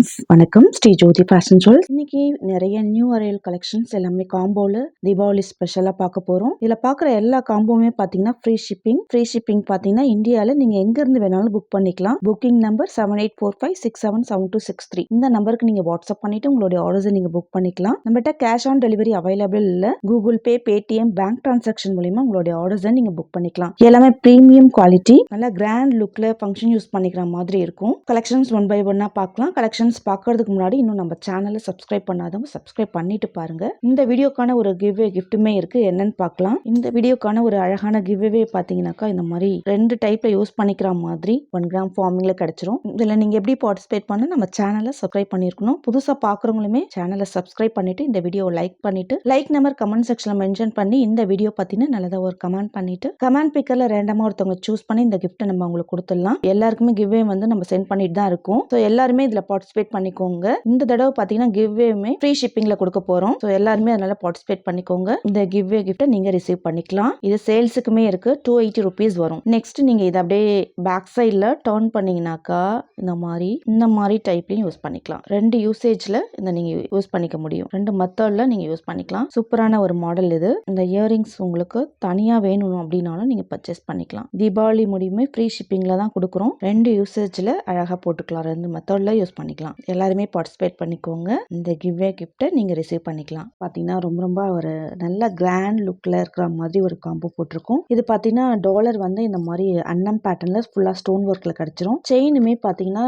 வணக்கம். ஸ்ரீ ஜோதி fashion jewels இன்னைக்கு நிறைய நியூ அரையல் கலெக்ஷன்ஸ் எல்லாமே காம்போல தீபாவளி ஸ்பெஷலா பார்க்க போறோம். இதுல பாக்குற எல்லா காம்போவுமே பாத்தீங்கன்னா ஃப்ரீ ஷிப்பிங் ஃப்ரீ ஷிப்பிங் பாத்தீங்கன்னா இந்தியால நீங்க எங்க இருந்து வேணாலும் புக் பண்ணிக்கலாம். Booking number seven eight four five six seven seven two six three இந்த நம்பருக்கு நீங்க வாட்ஸ்அப் பண்ணிட்டு உங்களுடைய ஆர்டர்ஸ் நீங்க புக் பண்ணிக்கலாம். நம்மகிட்ட கேஷ் ஆன் டெலிவரி அவைலபிள் இல்ல. Google Pay Paytm bank transaction மூலியமா உங்களுடைய ஆர்டர்ஸை நீங்க புக் பண்ணிக்கலாம். எல்லாமே பிரீமியம் குவாலிட்டி நல்லா கிராண்ட் லுக்ல ஃபங்க்ஷன் யூஸ் பண்ணிக்கிற மாதிரி இருக்கும். கலெக்ஷன்ஸ் ஒன் பை ஒன்னா பார்க்கலாம். கலெக்ஷன் கலெக்ஷன்ஸ் பார்க்கறதுக்கு முன்னாடி இன்னும் நம்ம சேனலை சப்ஸ்கிரைப் பண்ணாதவங்க சப்ஸ்கிரைப் பண்ணிட்டு பாருங்க. இந்த வீடியோக்கான ஒரு கிவ்வே கிஃப்ட்டுமே இருக்கு. என்னன்னு பார்க்கலாம். இந்த வீடியோக்கான ஒரு அழகான கிவ்வே பார்த்தீங்கன்னாக்கா இந்த மாதிரி ரெண்டு டைப்ல யூஸ் பண்ணிக்கிற மாதிரி ஒன் கிராம் ஃபார்மிங்ல கிடைச்சிரும். இதுல நீங்க எப்படி பார்ட்டிசிபேட் பண்ண நம்ம சேனலை சப்ஸ்கிரைப் பண்ணிருக்கணும். புதுசா பார்க்குறவங்களுமே சேனலை சப்ஸ்கிரைப் பண்ணிட்டு இந்த வீடியோவை லைக் பண்ணிட்டு லைக் நம்பர் கமெண்ட் செக்ஷன்ல மென்ஷன் பண்ணி இந்த வீடியோ பார்த்தீங்கன்னா நல்லதா ஒரு கமெண்ட் பண்ணிட்டு கமெண்ட் பிக்கர்ல ரேண்டமா ஒருத்தவங்க சூஸ் பண்ணி இந்த கிஃப்ட்டை நம்ம அவங்களுக்கு கொடுத்துடலாம். எல்லாருக்குமே கிவ்வே வந்து நம்ம சென்ட் பண்ணிட்டு தான் இருக்கோம். ஸோ எல்லாருமே இதுல பார்ட்டிசிபேட் பண்ணிக்கோங்க. இந்த தடவை பார்த்தீங்கன்னா கிவ்வேமே ஃப்ரீ ஷிப்பிங்ல கொடுக்க போறோம். ஸோ எல்லாருமே அதனால பார்ட்டிசிபேட் பண்ணிக்கோங்க. இந்த கிவ்வே கிஃப்ட்டை நீங்க ரிசீவ் பண்ணிக்கலாம். இது சேல்ஸுக்குமே இருக்கு. டூ எயிட்டி ருபீஸ் வரும். நெக்ஸ்ட் நீங்க இதை அப்படியே பேக் சைடில் டர்ன் பண்ணீங்கன்னாக்கா இந்த மாதிரி இந்த மாதிரி டைப்லையும் யூஸ் பண்ணிக்கலாம். ரெண்டு யூசேஜ்ல இந்த நீங்க யூஸ் பண்ணிக்க முடியும். ரெண்டு மெத்தட்ல நீங்க யூஸ் பண்ணிக்கலாம். சூப்பரான ஒரு மாடல் இது. இந்த இயரிங்ஸ் உங்களுக்கு தனியா வேணும் அப்படின்னாலும் நீங்க பர்ச்சேஸ் பண்ணிக்கலாம். தீபாவளி முடியுமே ஃப்ரீ ஷிப்பிங்ல தான் கொடுக்குறோம். ரெண்டு யூசேஜ்ல அழகா போட்டுக்கலாம். ரெண்டு மெத்தட்ல யூஸ் பண்ணிக்கலாம். எல்லாருமே பார்ட்டிசிபேட் பண்ணிக்கோங்க. இந்த கிவ்வே கிஃப்ட்டை நீங்கள் ரிசீவ் பண்ணிக்கலாம். பார்த்தீங்கன்னா ரொம்ப ரொம்ப ஒரு நல்ல கிராண்ட் லுக்கில் இருக்கிற மாதிரி ஒரு காம்போ போட்டிருக்கும். இது பார்த்தீங்கன்னா டாலர் வந்து இந்த மாதிரி அன்னம் பேட்டர்னில் ஃபுல்லாக ஸ்டோன் ஒர்க்கில் கிடச்சிரும். செயினுமே பார்த்தீங்கன்னா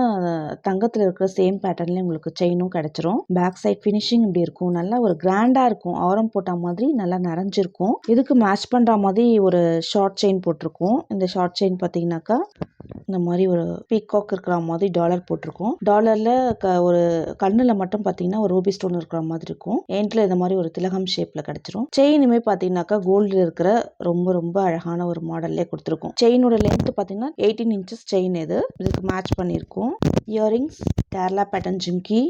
தங்கத்தில் இருக்கிற சேம் பேட்டர்ன்ல உங்களுக்கு செயினும் கிடச்சிரும். பேக் சைட் ஃபினிஷிங் இப்படி இருக்கும். நல்லா ஒரு கிராண்டாக இருக்கும். ஆரம் போட்ட மாதிரி நல்லா நிறைஞ்சிருக்கும் இதுக்கு மேட்ச் பண்ணுற மாதிரி ஒரு ஷார்ட் செயின் போட்டிருக்கும். இந்த ஷார்ட் செயின் பார்த்தீங்கன்னாக்கா இந்த மாதிரி ஒரு பீகாக் இருக்கிற மாதிரி டாலர் போட்டிருக்கும். டாலர்ல க ஒரு கண்ணுல மட்டும் பாத்தீங்கன்னா ஒரு ரூபி ஸ்டோன் இருக்கிற மாதிரி இருக்கும். எண்ட்ல இந்த மாதிரி ஒரு திலகம் ஷேப்ல கிடைச்சிரும். செயினுமே பாத்தீங்கன்னாக்கா கோல்டில் இருக்கிற ரொம்ப ரொம்ப அழகான ஒரு மாடல்லே கொடுத்துருக்கும். செயினோட லென்த் பாத்தீங்கன்னா எயிட்டீன் இன்ச்சஸ் செயின் இது. இதுக்கு மேட்ச் பண்ணியிருக்கோம். இயரிங்ஸ் கேரளா பேட்டர்ன் ஜிம்கி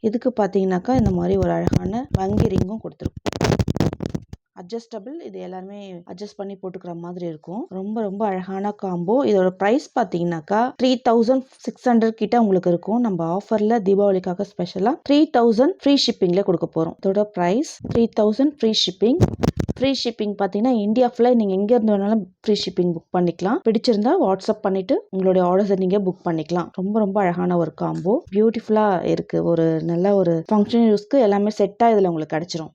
இதுக்கு பாத்தீங்கன்னாக்கா இந்த மாதிரி ஒரு அழகான வங்கி ரிங்கும் கொடுத்துருக்கும். அட்ஜஸ்டபிள் இது எல்லாருமே அட்ஜஸ்ட் பண்ணி போட்டுக்கிற மாதிரி இருக்கும். ரொம்ப ரொம்ப அழகான காம்போ இதோட ப்ரைஸ் பார்த்தீங்கன்னாக்கா த்ரீ தௌசண்ட் சிக்ஸ் ஹண்ட்ரட் கிட்ட உங்களுக்கு இருக்கும். நம்ம ஆஃபரில் தீபாவளிக்காக ஸ்பெஷலாக த்ரீ தௌசண்ட் ஃப்ரீ ஷிப்பிங்கில் கொடுக்க போகிறோம் இதோட price three thousand free shipping free shipping பார்த்தீங்கன்னா இந்தியா ஃபுல்லாக நீங்கள் எங்கே இருந்து வேணாலும் ஃப்ரீ ஷிப்பிங் புக் பண்ணிக்கலாம். பிடிச்சிருந்தா வாட்ஸ்அப் பண்ணிட்டு உங்களுடைய ஆர்டர்ஸை நீங்கள் புக் பண்ணிக்கலாம். ரொம்ப ரொம்ப அழகான ஒரு காம்போ பியூட்டிஃபுல்லாக இருக்குது ஒரு நல்ல ஒரு ஃபங்க்ஷன் யூஸ்க்கு எல்லாமே செட்டாக இதில் உங்களுக்கு கிடச்சிரும்.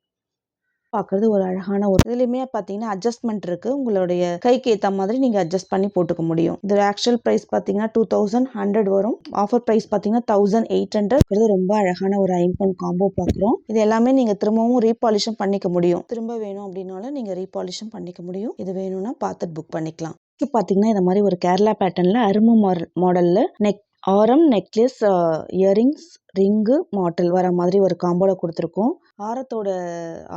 பார்க்குறது ஒரு அழகான ஒரு இதுலையுமே பார்த்தீங்கன்னா அட்ஜஸ்ட்மெண்ட் இருக்கு. உங்களுடைய கைக்கு ஏற்ற மாதிரி நீங்கள் அட்ஜஸ்ட் பண்ணி போட்டுக்க முடியும். இது ஆக்சுவல் ப்ரைஸ் பார்த்தீங்கன்னா டூ தௌசண்ட் ஹண்ட்ரட் வரும். ஆஃபர் ப்ரைஸ் பார்த்தீங்கன்னா தௌசண்ட் எயிட் ஹண்ட்ரட் ரொம்ப அழகான ஒரு ஐம்பொன் காம்போ பார்க்குறோம் இது எல்லாமே நீங்கள் திரும்பவும் ரீபாலிஷும் பண்ணிக்க முடியும். திரும்ப வேணும் அப்படின்னாலும் நீங்கள் ரீபாலிஷும் பண்ணிக்க முடியும். இது வேணும்னா பார்த்துட்டு புக் பண்ணிக்கலாம். இப்போ பார்த்தீங்கன்னா இந்த மாதிரி ஒரு கேரளா பேட்டர்னில் அரும்பு மாடலில் நெக் ஆரம் நெக்லஸ் இயரிங்ஸ் uh, ரிங்கு மாட்டல் வர மாதிரி ஒரு காம்போல கொடுத்துருக்கோம். ஆரத்தோட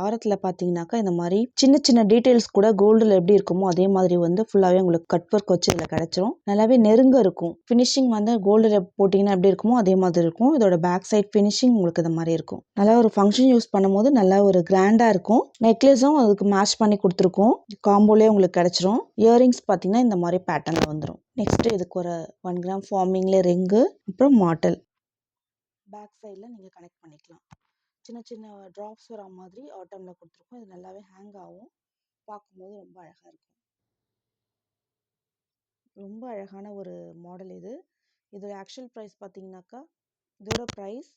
ஆரத்தில் பார்த்தீங்கன்னாக்கா இந்த மாதிரி சின்ன சின்ன டீட்டெயில்ஸ் கூட கோல்டில் எப்படி இருக்குமோ அதே மாதிரி வந்து ஃபுல்லாகவே உங்களுக்கு கட் ஒர்க் வச்சு இதில் கிடச்சிரும். நல்லாவே நெருங்க இருக்கும். ஃபினிஷிங் வந்து கோல்டில் போட்டிங்கன்னா எப்படி இருக்குமோ அதே மாதிரி இருக்கும். இதோட பேக் சைட் ஃபினிஷிங் உங்களுக்கு இந்த மாதிரி இருக்கும். நல்லா ஒரு ஃபங்க்ஷன் யூஸ் பண்ணும்போது நல்லா ஒரு கிராண்டாக இருக்கும். நெக்லஸும் அதுக்கு மேட்ச் பண்ணி கொடுத்துருக்கோம். காம்போலே உங்களுக்கு கிடச்சிரும். இயரிங்ஸ் பார்த்தீங்கன்னா இந்த மாதிரி பேட்டர்னில் வந்துடும் நெக்ஸ்ட்டு இதுக்கு ஒரு ஒன் கிராம் ஃபார்மிங்கில் ரிங்கு அப்புறம் மாட்டல். பேக் சைடில் நீங்கள் கனெக்ட் பண்ணிக்கலாம். சின்ன சின்ன ட்ராப்ஸ் வர மாதிரி ஆட்டமில் கொடுத்துருக்கோம். இது நல்லாவே ஹேங் ஆகும். பார்க்கும்போது ரொம்ப அழகாக இருக்கும். ரொம்ப அழகான ஒரு மாடல் இது. இதோட ஆக்சுவல் ப்ரைஸ் பார்த்தீங்கன்னாக்கா இதோட price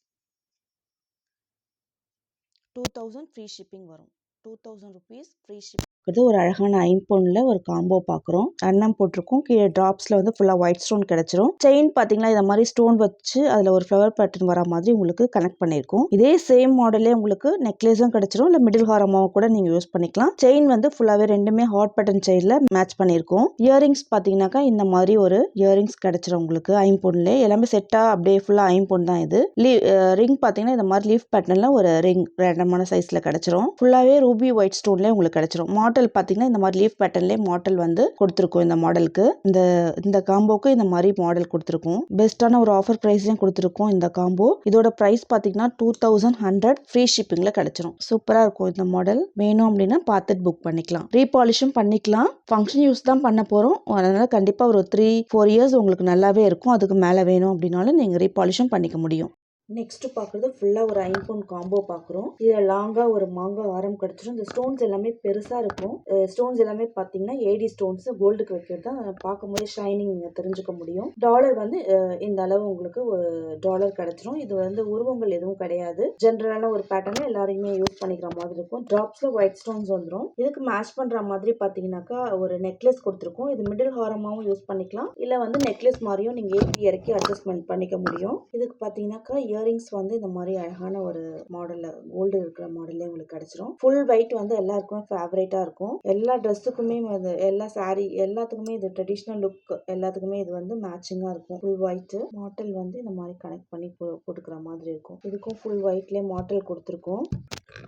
two thousand free shipping வரும். Two thousand rupees free ship இருக்குது ஒரு அழகான ஐம்பொன்ல ஒரு காம்போ பார்க்குறோம். அன்னம் போட்டிருக்கும். கீழே ட்ராப்ஸில் வந்து ஃபுல்லாக ஒயிட் ஸ்டோன் கிடைச்சிரும். செயின் பார்த்தீங்கன்னா இந்த மாதிரி ஸ்டோன் வச்சு அதில் ஒரு ஃப்ளவர் பேட்டர்ன் வர மாதிரி உங்களுக்கு கனெக்ட் பண்ணியிருக்கும். இதே சேம் மாடலே உங்களுக்கு நெக்லஸும் கிடைச்சிரும். இல்லை மிடில் ஹாரமாகவும் கூட நீங்கள் யூஸ் பண்ணிக்கலாம். செயின் வந்து ஃபுல்லாகவே ரெண்டுமே ஹாட் பேட்டர்ன் செயினில் மேட்ச் பண்ணியிருக்கோம். இயரிங்ஸ் பார்த்தீங்கன்னாக்கா இந்த மாதிரி ஒரு இயரிங்ஸ் கிடைச்சிரும் உங்களுக்கு ஐம்பொன்ல. எல்லாமே செட்டாக அப்படியே ஃபுல்லாக ஐம்பொன் தான் இது. லீவ் ரிங் பார்த்தீங்கன்னா இந்த மாதிரி லீஃப் பேட்டர்னில் ஒரு ரிங் ரேண்டமான சைஸில் கிடைச்சிரும். ஃபுல்லாகவே ரூபி ஒயிட் ஸ்டோன்லேயே உங்களுக்கு கிடைச்சிரும். மாடல் பார்த்தீங்கன்னா இந்த மாதிரி லீஃப் பேட்டர்ன்லேயே மாடல் வந்து கொடுத்துருக்கோம் இந்த மாடலுக்கு இந்த இந்த காம்போக்கு இந்த மாதிரி மாடல் கொடுத்துருக்கோம். பெஸ்ட்டான ஒரு ஆஃபர் ப்ரைஸ்லையும் கொடுத்துருக்கோம் இந்த காம்போ இதோட ப்ரைஸ் பார்த்தீங்கன்னா டூ தௌசண்ட் ஹண்ட்ரட் ஃப்ரீ ஷிப்பிங்கில் கிடைச்சிரும். சூப்பராக இருக்கும் இந்த மாடல் வேணும் அப்படின்னா பார்த்துட்டு புக் பண்ணிக்கலாம். ரீபாலிஷும் பண்ணிக்கலாம். ஃபங்க்ஷன் யூஸ் தான் பண்ண போகிறோம் அதனால் கண்டிப்பாக ஒரு த்ரீ ஃபோர் இயர்ஸ் உங்களுக்கு நல்லாவே இருக்கும். அதுக்கு மேலே வேணும் அப்படின்னாலும் நீங்கள் ரீபாலிஷும் பண்ணிக்க முடியும். நெக்ஸ்ட் பார்க்குறது ஃபுல்லாக ஒரு ஐம்பொன் காம்போ பார்க்குறோம் இதில் லாங்காக ஒரு மாங்காய் ஆரம் கிடச்சிரும். இந்த ஸ்டோன்ஸ் எல்லாமே பெருசாக இருக்கும். ஸ்டோன்ஸ் எல்லாமே பார்த்தீங்கன்னா ஏடி ஸ்டோன்ஸ் கோல்டுக்கு வைக்கிறது தான். பார்க்கும்போது ஷைனிங் நீங்கள் தெரிஞ்சுக்க முடியும். டாலர் வந்து இந்த அளவு உங்களுக்கு ஒரு டாலர் கிடச்சிரும். இது வந்து உருவங்கள் எதுவும் கிடையாது. ஜென்ரலான ஒரு பேட்டர்ன் எல்லாரையுமே யூஸ் பண்ணிக்கிற மாதிரி இருக்கும். ட்ராப்ஸில் ஒயிட் ஸ்டோன்ஸ் வந்துடும் இதுக்கு மேட்ச் பண்ணுற மாதிரி பார்த்தீங்கன்னாக்கா ஒரு நெக்லஸ் கொடுத்துருக்கோம். இது மிடில் ஹாரமாகவும் யூஸ் பண்ணிக்கலாம். இல்லை வந்து நெக்லஸ் மாதிரியும் நீங்கள் ஏற்றி இறக்கி அட்ஜஸ்ட்மெண்ட் பண்ணிக்க முடியும். இதுக்கு பார்த்தீங்கன்னாக்கா இயரிங்ஸ் வந்து இந்த மாதிரி அழகான ஒரு மாடலில் கோல்டு இருக்கிற மாடல்லே உங்களுக்கு கிடச்சிரும். ஃபுல் ஒயிட் வந்து எல்லாருக்குமே ஃபேவரேட்டாக இருக்கும். எல்லா ட்ரெஸ்ஸுக்குமே வந்து எல்லா saree எல்லாத்துக்குமே இது ட்ரெடிஷ்னல் லுக் எல்லாத்துக்குமே இது வந்து மேட்சிங்காக இருக்கும். ஃபுல் ஒயிட்டு மாடல் வந்து இந்த மாதிரி கனெக்ட் பண்ணி போ- போட்டுக்கிற மாதிரி இருக்கும். இதுக்கும் ஃபுல் ஒயிட்லேயே மாடல் கொடுத்துருக்கோம்.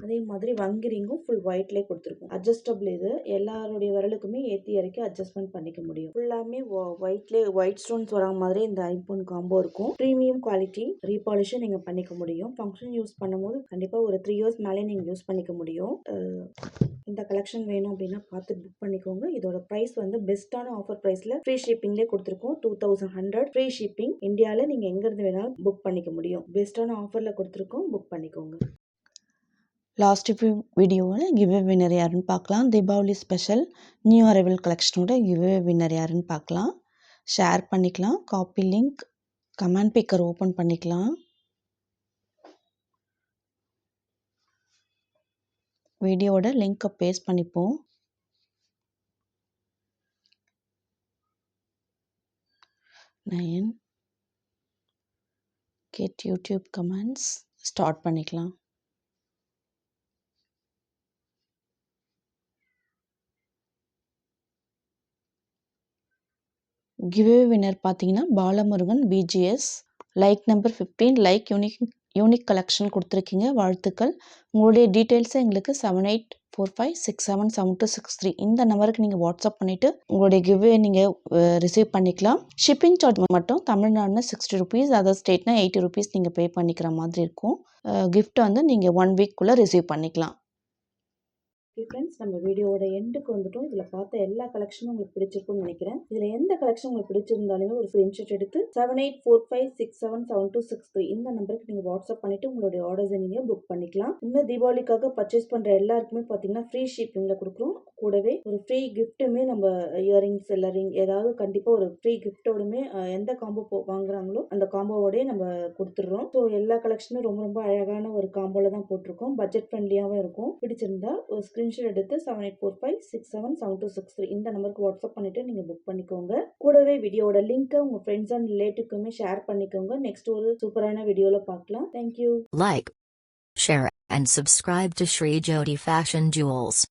அதே மாதிரி வங்கிரிங்கும் ஃபுல் ஒயிட்லேயே கொடுத்துருக்கோம். அட்ஜஸ்டபிள் இது. எல்லாருடைய விரலுக்குமே ஏற்றி இறக்கி அட்ஜஸ்ட்மெண்ட் பண்ணிக்க முடியும். ஃபுல்லாமே ஒயிட்லேயே ஒயிட் ஸ்டோன்ஸ் வர மாதிரி இந்த ஐபோன் காம்போ இருக்கும். ப்ரீமியம் குவாலிட்டி ரீபாலிஷும் நீங்கள் பண்ணிக்க முடியும். ஃபங்க்ஷன் யூஸ் பண்ணும்போது கண்டிப்பாக ஒரு த்ரீ இயர்ஸ் மேலே நீங்கள் யூஸ் பண்ணிக்க முடியும். இந்த கலெக்ஷன் வேணும் அப்படின்னா பார்த்து புக் பண்ணிக்கோங்க. இதோட ப்ரைஸ் வந்து பெஸ்ட்டான ஆஃபர் ப்ரைஸில் ஃப்ரீ ஷிப்பிங்லேயே கொடுத்துருக்கோம். Two thousand hundred free shipping இந்தியாவில் நீங்கள் எங்கேருந்து வேணாலும் புக் பண்ணிக்க முடியும். பெஸ்ட்டான ஆஃபரில் கொடுத்துருக்கோம். புக் பண்ணிக்கோங்க. லாஸ்ட் வீடியோவில் கிவ்வே வின்னர் யாருன்னு பார்க்கலாம். தீபாவளி ஸ்பெஷல் நியூ அரைவல் கலெக்ஷனோட கிவ்வே வின்னர் யாருன்னு பார்க்கலாம். ஷேர் பண்ணிக்கலாம். Copy link comment picker open பண்ணிக்கலாம். வீடியோவோட லிங்க்கை பேஸ்ட் பண்ணிப்போம். Nine get YouTube comments start பண்ணிக்கலாம். கிவ்வே வின்னர் பார்த்தீங்கன்னா Balamurugan BGS like number fifteen like unique unique collection கொடுத்துருக்கீங்க. வாழ்த்துக்கள். உங்களுடைய டீட்டெயில்ஸை எங்களுக்கு seven eight four five six seven seven two six three இந்த நம்பருக்கு நீங்கள் வாட்ஸ்அப் பண்ணிவிட்டு உங்களுடைய கிவ்வே நீங்கள் ரிசீவ் பண்ணிக்கலாம். ஷிப்பிங் சார்ஜ் மட்டும் தமிழ்நாடுனா சிக்ஸ்டி ருபீஸ் அதர் ஸ்டேட்னா எயிட்டி ருபீஸ் நீங்கள் பே பண்ணிக்கிற மாதிரி இருக்கும். கிஃப்ட்டை வந்து நீங்கள் ஒன் வீக்குள்ளே ரிசீவ் பண்ணிக்கலாம். ஓகே ஃப்ரெண்ட்ஸ் நம்ம வீடியோவோட எண்டுக்கு வந்துட்டோம். இதில் பார்த்த எல்லா கலெக்ஷனும் உங்களுக்கு பிடிச்சிருக்கும்னு நினைக்கிறேன். இதில் எந்த கலெக்ஷன் உங்களுக்கு பிடிச்சிருந்தாலுமே ஒரு ஸ்க்ரீன்ஷாட் எடுத்து seven eight four five six seven seven two six three இந்த நம்பருக்கு நீங்கள் வாட்ஸ்அப் பண்ணிவிட்டு உங்களுடைய ஆர்டர்ஸை நீங்கள் புக் பண்ணிக்கலாம். இந்த தீபாவளிக்காக பர்ச்சேஸ் பண்ணுற எல்லாருக்குமே பார்த்தீங்கன்னா ஃப்ரீ ஷிப்பிங்கில் கொடுக்குறோம். கூடவே ஒரு ஃப்ரீ கிஃப்ட்டுமே நம்ம இயரிங்ஸ் எல்லரிங் ஏதாவது கண்டிப்பாக ஒரு ஃப்ரீ கிஃப்ட்டோடுமே எந்த காம்போ போ வாங்குறாங்களோ அந்த காம்போவோடய நம்ம கொடுத்துட்றோம். ஸோ எல்லா கலெக்ஷனும் ரொம்ப ரொம்ப அழகான ஒரு காம்போவில் தான் போட்டிருக்கோம். பட்ஜெட் ஃப்ரெண்ட்லியாகவும் இருக்கும். பிடிச்சிருந்தா ஒரு ஸ்க்ரீன்ஷாட் எடுத்து seven eight four five six seven seven two six three இந்த நம்பருக்கு வாட்ஸ்அப் பண்ணிவிட்டு நீங்கள் புக் பண்ணிக்கோங்க. கூடவே வீடியோட லிங்க்கை உங்கள் ஃப்ரெண்ட்ஸ் அண்ட் ரிலேட்டிவ்க்குமே ஷேர் பண்ணிக்கோங்க. நெக்ஸ்ட் ஒரு சூப்பரான வீடியோவில் பார்க்கலாம். Thank you like share and subscribe to Sri Jodi fashion jewels